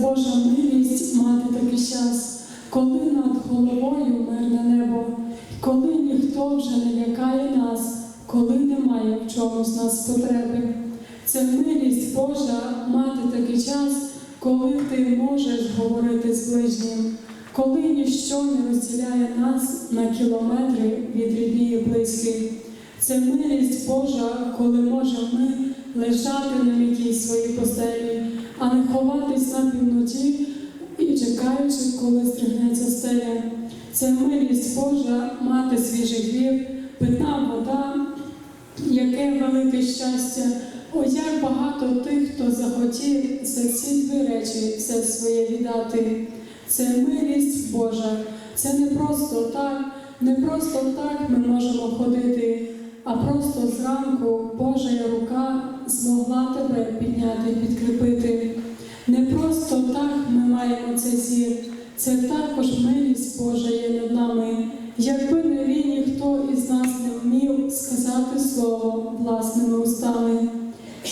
Божа милість мати такий час, коли над головою мирне небо, коли ніхто вже не лякає нас, коли немає в чомусь нас потреби. Це милість Божа мати такий час, коли ти можеш говорити з ближнім, коли ніщо не розділяє нас на кілометри від рідні і близьких. Це милість Божа, коли можемо ми лежати на м'якій своїй постелі, а не ховатись на півноті і чекаючи, коли стригнеться стеля. Це милість Божа мати свіжий хліб, питна вода, яке велике щастя. О, як багато тих, хто захотів за ці дві речі все своє віддати. Це милість Божа. Це не просто так, не просто так ми можемо ходити, а просто зранку Божа рука змогла тебе підняти, підкріпити. Це також милість Божа є над нами. Якби не він, ніхто із нас не вмів сказати слово власними устами.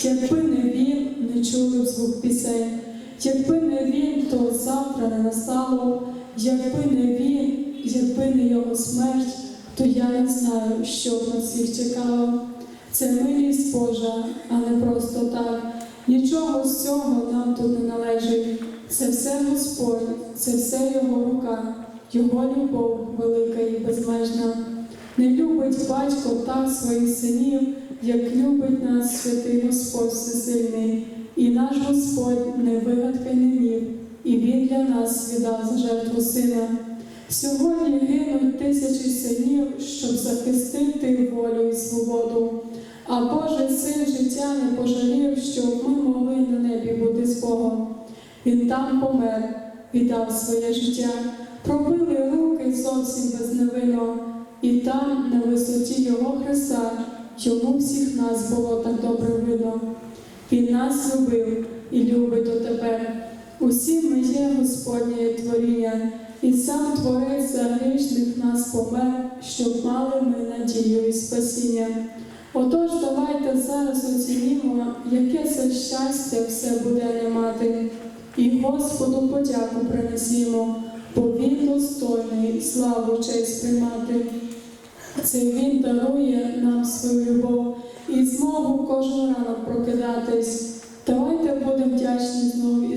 Якби не він, не чули звук пісень, якби не він, то завтра не настало, якби не він, якби не його смерть, то я не знаю, що б нас всіх чекало. Це милість Божа, а не просто так. Нічого з цього нам тут не належить. Це все Господь, це все Його рука, Його любов велика і безмежна. Не любить батько так своїх синів, як любить нас святий Господь Всесильний. І наш Господь не вигадка й не міф, і Він для нас віддав за жертву сина. Сьогодні гинуть тисячі синів, щоб захистити волю і свободу. А Божий син життя не пожалів, щоб ми могли на небі бути з Богом. Він там помер, віддав своє життя, пробили руки зовсім безневинно, і там, на висоті Його Христа, йому всіх нас було так добре видно. Він нас любив і любить дотепер. Усі ми є Господнє творіння, і сам Творець за грішних нас помер, щоб мали ми надію і спасіння. Отож, давайте зараз оцінімо, яке це щастя все буде не мати, і Господу подяку принесімо, бо Він достойний славу честь приймати. Це Він дарує нам свою любов і змогу кожен ранок прокидатись. Давайте будемо вдячні знов